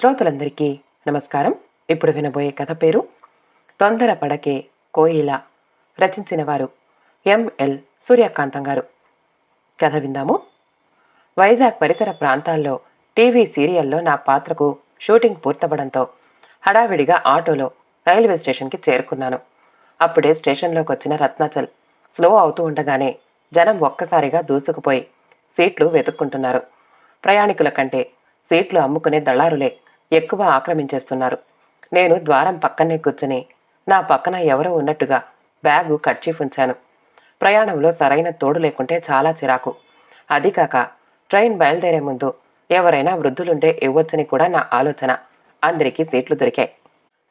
శ్రోతలందరికీ నమస్కారం. ఇప్పుడు వినబోయే కథ పేరు తొందర పడకే కోయిల రచించిన వారు ఎంఎల్ సూర్యకాంతం గారు. కథ విందాము. వైజాగ్ పరిసర ప్రాంతాల్లో టీవీ సీరియల్లో నా పాత్రకు షూటింగ్ పూర్తవడంతో హడావిడిగా ఆటోలో రైల్వే స్టేషన్కి చేరుకున్నాను. అప్పుడే స్టేషన్లోకి వచ్చిన రత్నాచల్ స్లో అవుతూ ఉండగానే జనం ఒక్కసారిగా దూసుకుపోయి సీట్లు వెతుక్కుంటున్నారు. ప్రయాణికుల కంటే సీట్లు అమ్ముకునే దళారులే ఎక్కువ ఆక్రమించేస్తున్నారు. నేను ద్వారం పక్కనే కూర్చుని నా పక్కన ఎవరో ఉన్నట్టుగా బ్యాగు కర్చీఫ్ ఉంచాను. ప్రయాణంలో సరైన తోడు లేకుంటే చాలా చిరాకు. అది కాక ట్రైన్ బయలుదేరే ముందు ఎవరైనా వృద్ధులుంటే ఇవ్వొచ్చని కూడా నా ఆలోచన. అందరికీ సీట్లు దొరికాయి.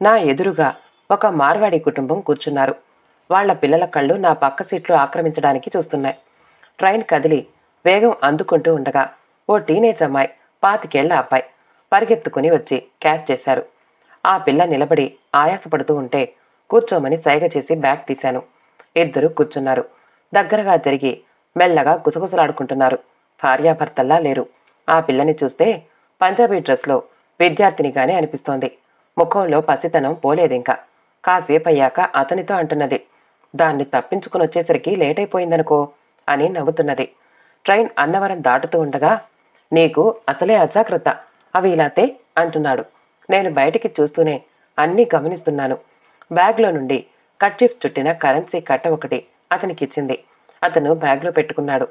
నా ఎదురుగా ఒక మార్వాడి కుటుంబం కూర్చున్నారు. వాళ్ళ పిల్లల కళ్ళు నా పక్క సీట్లు ఆక్రమించడానికి చూస్తున్నాయి. ట్రైన్ కదిలి వేగం అందుకుంటూ ఉండగా ఓ టీనేజ్ అమ్మాయి పాతికేళ్ళ అబ్బాయి. పరిగెత్తుకుని వచ్చి క్యాచ్ చేశారు. ఆ పిల్ల నిలబడి ఆయాసపడుతూ ఉంటే కూర్చోమని సైగ చేసి బ్యాగ్ తీశాను. ఇద్దరు కూర్చున్నారు. దగ్గరగా జరిగి మెల్లగా గుసగుసలాడుకుంటున్నారు. భార్యాభర్తల్లా లేరు. ఆ పిల్లని చూస్తే పంజాబీ డ్రెస్లో విద్యార్థినిగానే అనిపిస్తోంది. ముఖంలో పసితనం పోలేదింకా. కాసేపు అయ్యాక అతనితో అంటున్నది దాన్ని తప్పించుకుని వచ్చేసరికి లేట్ అయిపోయిందనుకో అని నవ్వుతున్నది. ట్రైన్ అన్నవరం దాటుతూ ఉండగా నీకు అసలే అజాగ్రత్త. అవి ఇలాతే అంటున్నాడు. నేను బయటికి చూస్తూనే అన్నీ గమనిస్తున్నాను. బ్యాగ్లో నుండి కర్చీఫ్ చుట్టిన కరెన్సీ కట్ట ఒకటి అతనికి ఇచ్చింది. అతను బ్యాగ్లో పెట్టుకున్నాడు.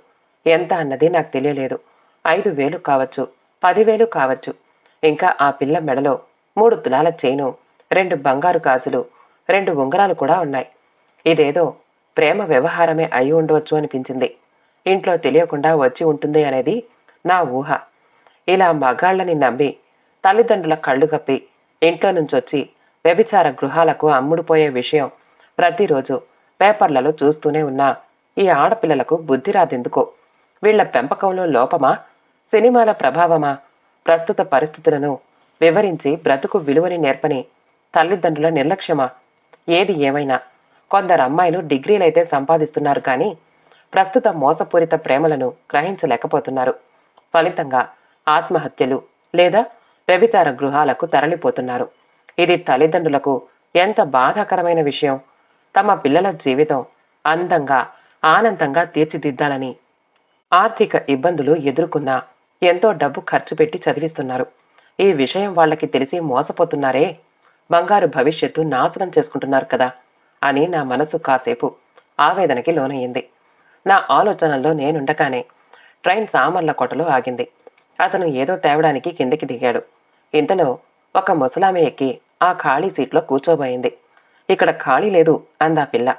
ఎంత అన్నది నాకు తెలియలేదు. ఐదు వేలు కావచ్చు పదివేలు కావచ్చు. ఇంకా ఆ పిల్ల మెడలో మూడు తులాల చైను రెండు బంగారు గాజులు రెండు ఉంగరాలు కూడా ఉన్నాయి. ఇదేదో ప్రేమ వ్యవహారమే అయి ఉండవచ్చు అనిపించింది. ఇంట్లో తెలియకుండా వచ్చి ఉంటుంది అనేది నా ఊహ. ఇలా మగాళ్ళని నమ్మి తల్లిదండ్రుల కళ్ళు కప్పి ఇంట్లో నుంచి వచ్చి వ్యభిచార గృహాలకు అమ్ముడుపోయే విషయం ప్రతిరోజు పేపర్లలో చూస్తూనే ఉన్నా. ఈ ఆడపిల్లలకు బుద్ధి రాదెందుకో? వీళ్ళ పెంపకంలో లోపమా? సినిమాల ప్రభావమా? ప్రస్తుత పరిస్థితులను వివరించి బ్రతుకు విలువని నేర్పని తల్లిదండ్రుల నిర్లక్ష్యమా? ఏది ఏమైనా? కొందరు అమ్మాయిలు డిగ్రీలైతే సంపాదిస్తున్నారు కానీ ప్రస్తుత మోసపూరిత ప్రేమలను గ్రహించలేకపోతున్నారు. ఫలితంగా ఆత్మహత్యలు లేదా వ్యభిచార గృహాలకు తరలిపోతున్నారు. ఇది తల్లిదండ్రులకు ఎంత బాధాకరమైన విషయం. తమ పిల్లల జీవితం అందంగా ఆనందంగా తీర్చిదిద్దాలని ఆర్థిక ఇబ్బందులు ఎదుర్కొన్నా ఎంతో డబ్బు ఖర్చు పెట్టి చదివిస్తున్నారు. ఈ విషయం వాళ్ళకి తెలిసి మోసపోతున్నారే. బంగారు భవిష్యత్తు నాశనం చేసుకుంటున్నారు కదా అని నా మనసు కాసేపు ఆవేదనకి లోనయ్యింది. నా ఆలోచనల్లో నేనుండగానే ట్రైన్ సామర్ల కొట్టలో ఆగింది. అతను ఏదో తేవడానికి కిందకి దిగాడు. ఇంతలో ఒక ముసలామె ఎక్కి ఆ ఖాళీ సీట్లో కూర్చోబోయింది. ఇక్కడ ఖాళీ లేదు అందా పిల్ల.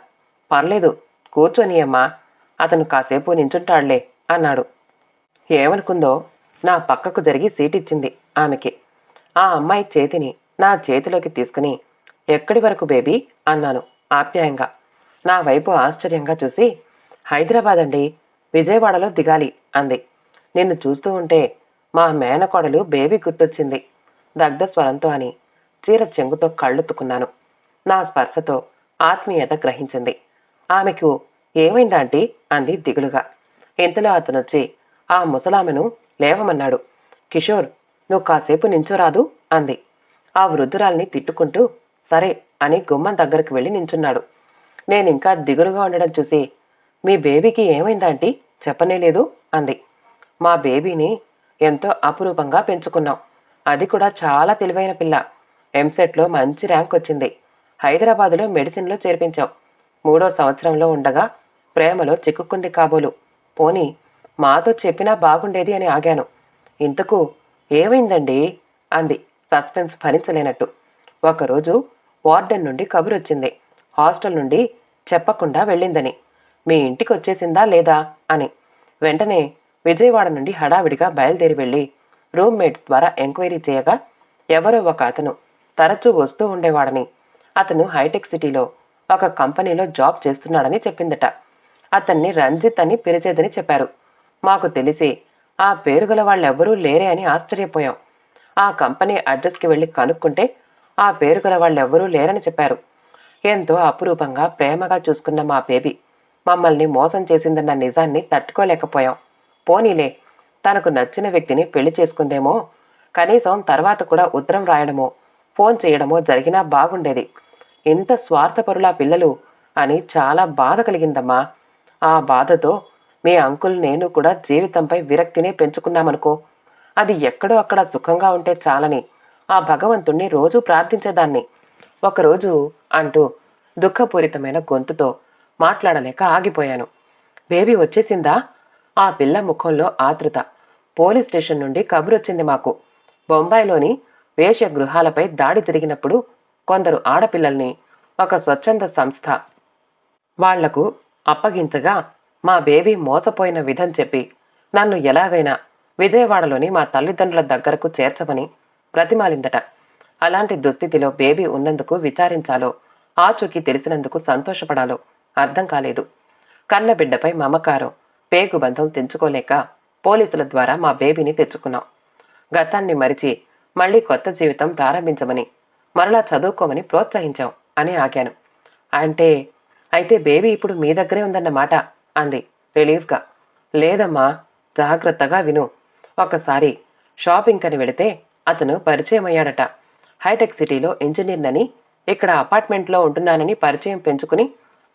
పర్లేదు కూర్చొని అమ్మా. అతను కాసేపు నించుంటాడులే అన్నాడు. ఏమనుకుందో నా పక్కకు జరిగి సీట్ ఇచ్చింది ఆమెకి. ఆ అమ్మాయి చేతిని నా చేతిలోకి తీసుకుని ఎక్కడి వరకు బేబీ? అన్నాను ఆప్యాయంగా. నా వైపు ఆశ్చర్యంగా చూసి హైదరాబాద్ అండి విజయవాడలో దిగాలి అంది. నిన్ను చూస్తూ ఉంటే మా మేనకోడలు బేబీ గుర్తొచ్చింది. దగ్ధ స్వరంతో అని చీర చెంగుతో కళ్ళుత్తుకున్నాను నా స్పర్శతో ఆత్మీయత గ్రహించింది. ఆమెకు ఏమైందాంటీ అంది దిగులుగా. ఇంతలో అతనొచ్చి ఆ ముసలామెను లేవమన్నాడు. కిషోర్ నువ్వు కాసేపు నించోరాదు అంది. ఆ వృద్ధురాల్ని తిట్టుకుంటూ సరే అని గుమ్మం దగ్గరకు వెళ్ళి నించున్నాడు. నేనింకా దిగులుగా ఉండడం చూసి మీ బేబీకి ఏమైందాంటీ చెప్పనే లేదు అంది. మా బేబీని ఎంతో అపురూపంగా పెంచుకున్నాం. అది కూడా చాలా తెలివైన పిల్ల. ఎంసెట్లో మంచి ర్యాంక్ వచ్చింది. హైదరాబాదులో మెడిసిన్లో చేర్పించాం. మూడో సంవత్సరంలో ఉండగా ప్రేమలో చిక్కుకుంది కాబోలు. పోని మాతో చెప్పినా బాగుండేది అని ఆగాను. ఇంతకు ఏమైందండి? అంది సస్పెన్స్ భరించలేనట్టు. ఒకరోజు వార్డెన్ నుండి కబురొచ్చింది. హాస్టల్ నుండి చెప్పకుండా వెళ్ళిందని. మీ ఇంటికి వచ్చేసిందా లేదా? అని. వెంటనే విజయవాడ నుండి హడావిడిగా బయలుదేరి వెళ్ళి రూమ్మేట్స్ ద్వారా ఎంక్వైరీ చేయగా ఎవరో ఒక అతను తరచూ వస్తూ ఉండేవాడని. అతను హైటెక్ సిటీలో ఒక కంపెనీలో జాబ్ చేస్తున్నాడని చెప్పిందట. అతన్ని రంజిత్ అని పిలిచేదని చెప్పారు. మాకు తెలిసి ఆ పేరు గల వాళ్ళెవ్వరూ లేరే అని ఆశ్చర్యపోయాం. ఆ కంపెనీ అడ్రస్కి వెళ్ళి కనుక్కుంటే ఆ పేరు గల వాళ్ళెవ్వరూ లేరని చెప్పారు. ఎంతో అపురూపంగా ప్రేమగా చూసుకున్న మా బేబీ మమ్మల్ని మోసం చేసిందన్న నిజాన్ని తట్టుకోలేకపోయాం. పోనీలే తనకు నచ్చిన వ్యక్తిని పెళ్ళి చేసుకుందేమో కనీసం తర్వాత కూడా ఉత్తరం రాయడమో ఫోన్ చేయడమో జరిగినా బాగుండేది. ఇంత స్వార్థపరులా పిల్లలు అని చాలా బాధ కలిగిందమ్మా. ఆ బాధతో మీ అంకుల్ నేను కూడా జీవితంపై విరక్తినే పెంచుకున్నామనుకో అది ఎక్కడో అక్కడ సుఖంగా ఉంటే చాలని ఆ భగవంతుణ్ణి రోజూ ప్రార్థించేదాన్ని. ఒకరోజు అంటూ దుఃఖపూరితమైన గొంతుతో మాట్లాడలేక ఆగిపోయాను. బేబీ వచ్చేసిందా? ఆ పిల్ల ముఖంలో ఆతృత. పోలీస్ స్టేషన్ నుండి కబురొచ్చింది మాకు. బొంబాయిలోని వేశ్య గృహాలపై దాడి జరిగినప్పుడు కొందరు ఆడపిల్లల్ని ఒక స్వచ్ఛంద సంస్థ వాళ్ళకు అప్పగించగా మా బేబీ మోసపోయిన విధం చెప్పి నన్ను ఎలాగైనా విజయవాడలోని మా తల్లిదండ్రుల దగ్గరకు చేర్చమని బ్రతిమాలిందట అలాంటి దుస్థితిలో బేబీ ఉన్నందుకు విచారించాలో ఆచూకీ తెలిసినందుకు సంతోషపడాలో అర్థం కాలేదు. కన్న బిడ్డపై మమకారం పేగు బంధం తెంచుకోలేక పోలీసుల ద్వారా మా బేబీని తెచ్చుకున్నాం. గతాన్ని మరిచి మళ్ళీ కొత్త జీవితం ప్రారంభించమని మరలా చదువుకోమని ప్రోత్సహించాం అని ఆగాను అంటే అయితే బేబీ ఇప్పుడు మీ దగ్గరే ఉందన్నమాట అంది రిలీఫ్గా. లేదమ్మా జాగ్రత్తగా విను. ఒకసారి షాపింగ్ కని వెళితే అతను పరిచయం అయ్యాడట హైటెక్ సిటీలో ఇంజనీర్నని ఇక్కడ అపార్ట్మెంట్లో ఉంటున్నానని పరిచయం పెంచుకుని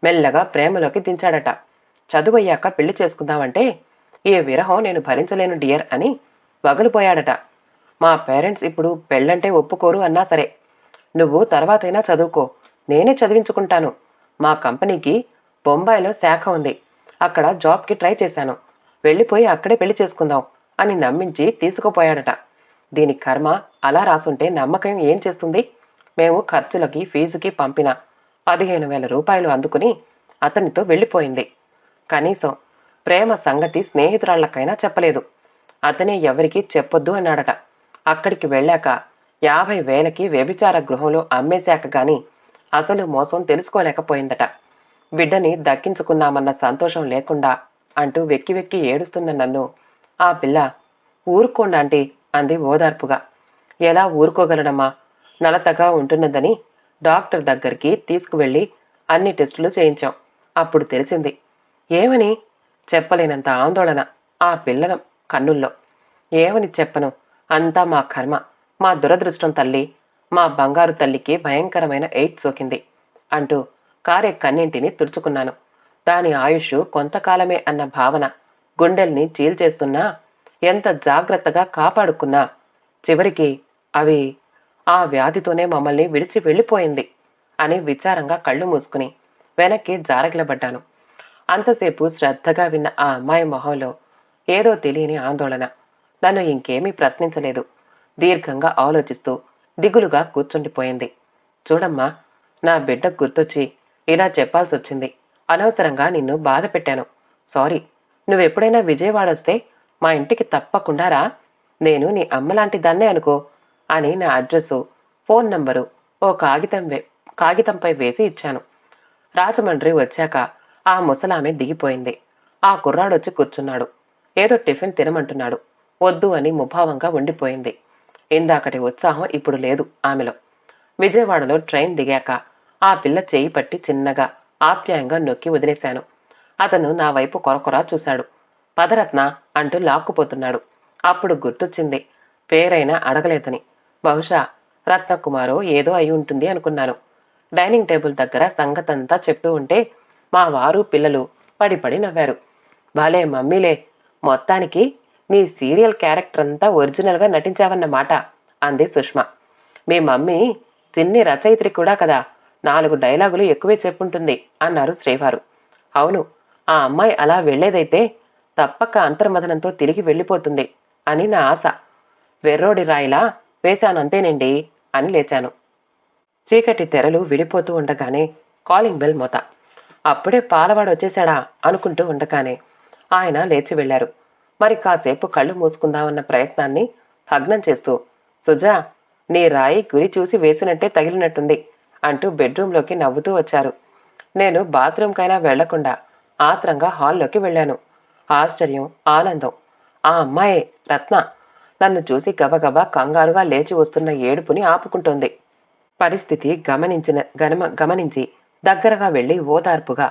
మెల్లగా ప్రేమలోకి దించాడట. చదువయ్యాక పెళ్ళి చేసుకుందామంటే ఈ విరహం నేను భరించలేను డియర్ అని వగలిపోయాడట. మా పేరెంట్స్ ఇప్పుడు పెళ్ళంటే ఒప్పుకోరు అన్నా సరే. నువ్వు తర్వాతైనా చదువుకో. నేనే చదివించుకుంటాను. మా కంపెనీకి బొంబాయిలో శాఖ ఉంది. అక్కడ జాబ్కి ట్రై చేశాను. వెళ్ళిపోయి అక్కడే పెళ్ళి చేసుకుందాం అని నమ్మించి తీసుకుపోయాడట. దీని కర్మ అలా రాసుంటే నమ్మకం ఏం చేస్తుంది? మేము ఖర్చులకి ఫీజుకి పంపిన పదిహేను వేల రూపాయలు అందుకుని అతనితో వెళ్ళిపోయింది. కనీసం ప్రేమ సంగతి స్నేహితురాళ్ళకైనా చెప్పలేదు. అతనే ఎవరికీ చెప్పొద్దు అన్నాడట. అక్కడికి వెళ్ళాక యాభై వేలకి వ్యభిచార గృహంలో అమ్మేశాక గాని అసలు మోసం తెలుసుకోలేకపోయిందట. బిడ్డని దక్కించుకున్నామన్న సంతోషం లేకుండా అంటూ వెక్కి వెక్కి ఏడుస్తున్న నన్ను ఆ పిల్ల ఊరుకోండి అంది ఓదార్పుగా. ఎలా ఊరుకోగలడమ్మా నలతగా ఉంటున్నదని డాక్టర్ దగ్గరికి తీసుకువెళ్ళి అన్ని టెస్టులు చేయించాం. అప్పుడు తెలిసింది ఏమని చెప్పలేనంత ఆందోళన ఆ పిల్లల కన్నుల్లో. ఏమని చెప్పను? అంతా మా కర్మ. మా దురదృష్టం తల్లి. మా బంగారు తల్లికి భయంకరమైన ఎయిడ్స్ సోకింది అంటూ కారే కన్నింటిని తుడుచుకున్నాను. దాని ఆయుష్ కొంతకాలమే అన్న భావన గుండెల్ని చీల్చేస్తున్నా ఎంత జాగ్రత్తగా కాపాడుకున్నా చివరికి అవి ఆ వ్యాధితోనే మమ్మల్ని విడిచి వెళ్ళిపోయింది అని విచారంగా కళ్ళు మూసుకుని వెనక్కి జారగిలబడ్డాను. అంతసేపు శ్రద్ధగా విన్న ఆ అమ్మాయి మొహంలో ఏదో తెలియని ఆందోళన. నన్ను ఇంకేమీ ప్రశ్నించలేదు. దీర్ఘంగా ఆలోచిస్తూ దిగులుగా కూర్చుండిపోయింది. చూడమ్మా నా బిడ్డ గుర్తొచ్చి ఇలా చెప్పాల్సి వచ్చింది అనవసరంగా నిన్ను బాధ పెట్టాను. సారీ నువ్వెప్పుడైనా విజయవాడ వస్తే మా ఇంటికి తప్పకుండా రా. నేను నీ అమ్మలాంటి దాన్నే అనుకో అని నా అడ్రస్సు ఫోన్ నంబరు ఓ కాగితం వే కాగితంపై వేసి ఇచ్చాను. రాజమండ్రి వచ్చాక ఆ ముసలామె దిగిపోయింది. ఆ కుర్రాడొచ్చి కూర్చున్నాడు. ఏదో టిఫిన్ తినమంటున్నాడు. వద్దు అని ముభావంగా ఉండిపోయింది. ఇందాకటి ఉత్సాహం ఇప్పుడు లేదు ఆమెలో. విజయవాడలో ట్రైన్ దిగాక ఆ పిల్ల చేయి పట్టి చిన్నగా ఆప్యాయంగా నొక్కి వదిలేశాను. అతను నా వైపు కొరకొరా చూశాడు. పదరత్న అంటూ లాక్కుపోతున్నాడు. అప్పుడు గుర్తొచ్చింది. పేరైనా అడగలేదని. బహుశా రత్నకుమారో ఏదో అయి ఉంటుంది అనుకున్నాను. డైనింగ్ టేబుల్ దగ్గర సంగతంతా చెప్తూ ఉంటే మా వారు పిల్లలు పడిపడి నవ్వారు. భలే మమ్మీలే మొత్తానికి నీ సీరియల్ క్యారెక్టర్ అంతా ఒరిజినల్గా నటించావన్నమాట అంది సుష్మ. మీ మమ్మీ చిన్ని రచయిత్రి కూడా కదా నాలుగు డైలాగులు ఎక్కువే చెప్పుంటుంది అన్నారు శ్రీవారు. అవును ఆ అమ్మాయి అలా వెళ్ళేదైతే తప్పక అంతర్మదనంతో తిరిగి వెళ్ళిపోతుంది అని నా ఆశ. వెర్రోడి రాయిలా వేశానంతేనండి అని లేచాను. చీకటి తెరలు విడిపోతూ ఉండగానే కాలింగ్ బెల్ మోత. అప్పుడే పాలవాడు వచ్చేశాడా అనుకుంటూ ఉండగానే ఆయన లేచి వెళ్ళారు మరి కాసేపు కళ్ళు మూసుకుందామన్న ప్రయత్నాన్ని భగ్నం చేస్తూ సుజా నీ రాయి గురి చూసి వేసినట్టే తగిలినట్టుంది అంటూ బెడ్రూంలోకి నవ్వుతూ వచ్చారు. నేను బాత్రూంకైనా వెళ్ళకుండా ఆత్రంగా హాల్లోకి వెళ్ళాను. ఆశ్చర్యం ఆనందం. ఆ అమ్మాయే రత్న. నన్ను చూసి గబగబా కంగారుగా లేచి వస్తున్న ఏడుపుని ఆపుకుంటోంది. పరిస్థితి గమనించిన గమనించి దగ్గరగా వెళ్ళి ఓదార్పుగా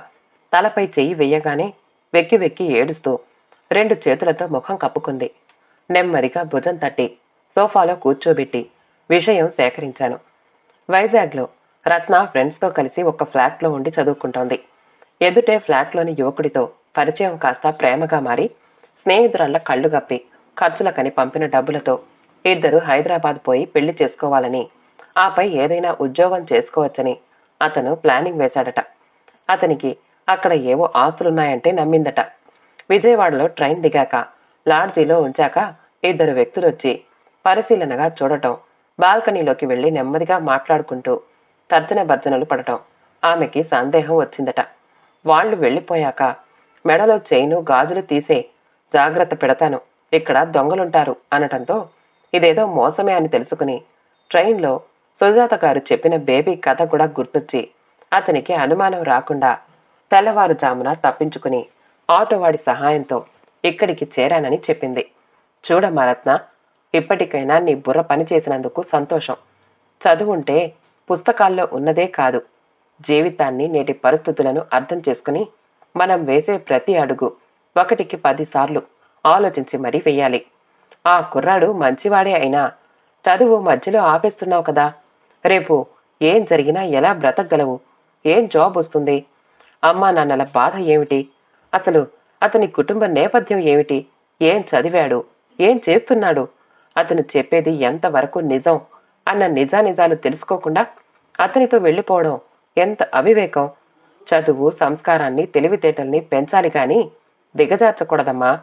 తలపై చెయ్యి వెయ్యగానే వెక్కి వెక్కి ఏడుస్తూ రెండు చేతులతో ముఖం కప్పుకుంది. నెమ్మదిగా భుజం తట్టి సోఫాలో కూర్చోబెట్టి విషయం సేకరించాను. వైజాగ్లో రత్న ఫ్రెండ్స్తో కలిసి ఒక ఫ్లాట్లో ఉండి చదువుకుంటోంది. ఎదుటే ఫ్లాట్లోని యువకుడితో పరిచయం కాస్త ప్రేమగా మారి స్నేహితురాళ్ళ కళ్ళు గప్పి ఖర్చులకని పంపిన డబ్బులతో ఇద్దరు హైదరాబాద్ పోయి పెళ్ళి చేసుకోవాలని ఆపై ఏదైనా ఉద్యోగం చేసుకోవచ్చని అతను ప్లానింగ్ వేశాడట. అతనికి అక్కడ ఏవో ఆస్తులున్నాయంటే నమ్మిందట. విజయవాడలో ట్రైన్ దిగాక లాడ్జీలో ఉంచాక ఇద్దరు వ్యక్తులు వచ్చి పరిశీలనగా చూడటం బాల్కనీలోకి వెళ్ళి నెమ్మదిగా మాట్లాడుకుంటూ తర్జన భర్జనలు పడటం ఆమెకి సందేహం వచ్చిందట. వాళ్ళు వెళ్ళిపోయాక మెడలో చైను గాజులు తీసే జాగ్రత్త పెడతాను ఇక్కడ దొంగలుంటారు అనటంతో ఇదేదో మోసమే అని తెలుసుకుని ట్రైన్లో సుజాత గారు చెప్పిన బేబీ కథ కూడా గుర్తొచ్చి అతనికి అనుమానం రాకుండా తెల్లవారుజామున తప్పించుకుని ఆటోవాడి సహాయంతో ఇక్కడికి చేరానని చెప్పింది. చూడమ్మా రత్న ఇప్పటికైనా నీ బుర్ర పని చేసినందుకు సంతోషం. చదువుంటే పుస్తకాల్లో ఉన్నదే కాదు. జీవితాన్ని నేటి పరిస్థితులను అర్థం చేసుకుని మనం వేసే ప్రతి అడుగు ఒకటికి పదిసార్లు ఆలోచించి మరీ వెయ్యాలి ఆ కుర్రాడు మంచివాడే అయినా చదువు మధ్యలో ఆపేస్తున్నావు కదా. రేపు ఏం జరిగినా ఎలా బ్రతకగలవు? ఏం జాబ్ వస్తుంది? అమ్మా నాన్నల బాధ ఏమిటి? అసలు అతని కుటుంబ నేపథ్యం ఏమిటి? ఏం చదివాడు? ఏం చేస్తున్నాడు? అతను చెప్పేది ఎంతవరకు నిజం? అన్న నిజానిజాలు తెలుసుకోకుండా అతనితో వెళ్ళిపోవడం ఎంత అవివేకం? చదువు సంస్కారాన్ని తెలివితేటల్ని పెంచాలి కానీ దిగజార్చకూడదమ్మా.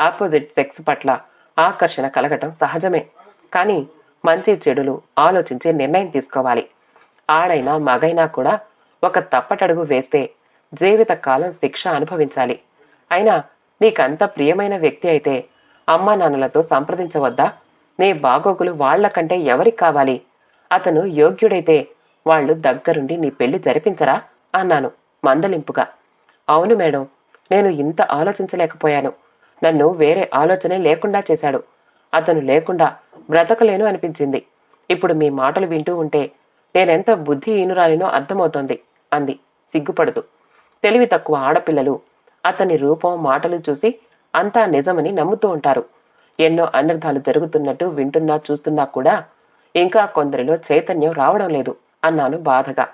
ఆపోజిట్ సెక్స్ పట్ల ఆకర్షణ కలగటం సహజమే. కానీ మంచి చెడులు ఆలోచించి నిర్ణయం తీసుకోవాలి. ఆడైనా మగైనా కూడా ఒక తప్పటడుగు వేస్తే జీవిత కాలం శిక్ష అనుభవించాలి. అయినా నీకంత ప్రియమైన వ్యక్తి అయితే అమ్మా నాన్నలతో సంప్రదించవద్దా? నీ బాగోగులు వాళ్ళకంటే ఎవరికి కావాలి? అతను యోగ్యుడైతే వాళ్ళు దగ్గరుండి నీ పెళ్ళి జరిపించరా? అన్నాను మందలింపుగా. అవును మేడం నేను ఇంత ఆలోచించలేకపోయాను. నన్ను వేరే ఆలోచనే లేకుండా చేశాడు. అతను లేకుండా బ్రతకలేను అనిపించింది. ఇప్పుడు మీ మాటలు వింటూ ఉంటే నేనెంత బుద్ధిహీనురాలినో అర్థమవుతోంది అంది. సిగ్గుపడుతూ తెలివి తక్కువ ఆడపిల్లలు అతని రూపం మాటలు చూసి అంతా నిజమని నమ్ముతూ ఉంటారు. ఎన్నో అనర్థాలు జరుగుతున్నట్టు వింటున్నా చూస్తున్నా కూడా ఇంకా కొందరిలో చైతన్యం రావడం లేదు అన్నాను బాధగా.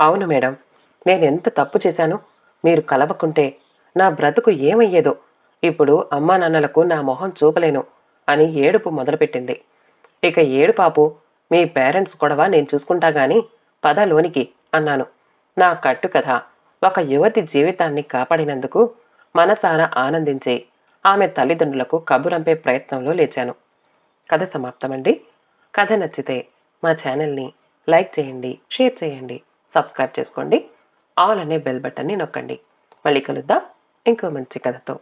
అవును మేడం నేనెంత తప్పు చేశాను? మీరు కలవకుంటే నా బ్రతుకు ఏమయ్యేదో? ఇప్పుడు అమ్మా నాన్నలకు నా మొహం చూపలేను. అని ఏడుపు మొదలుపెట్టింది. ఇక ఏడు పాపు మీ పేరెంట్స్ గొడవ నేను చూసుకుంటా గాని పద లోనికి అన్నాను. నా కట్టు కథ ఒక యువతి జీవితాన్ని కాపాడినందుకు మనసారా ఆనందించి ఆమె తల్లిదండ్రులకు కబురంపే ప్రయత్నంలో లేచాను. కథ సమాప్తమండి. కథ నచ్చితే మా ఛానల్ని లైక్ చేయండి షేర్ చేయండి సబ్స్క్రైబ్ చేసుకోండి ఆల్ అనే బెల్ బటన్ని నొక్కండి. మళ్ళీ కలుద్దాం. ఇంకో మంచి కథతో.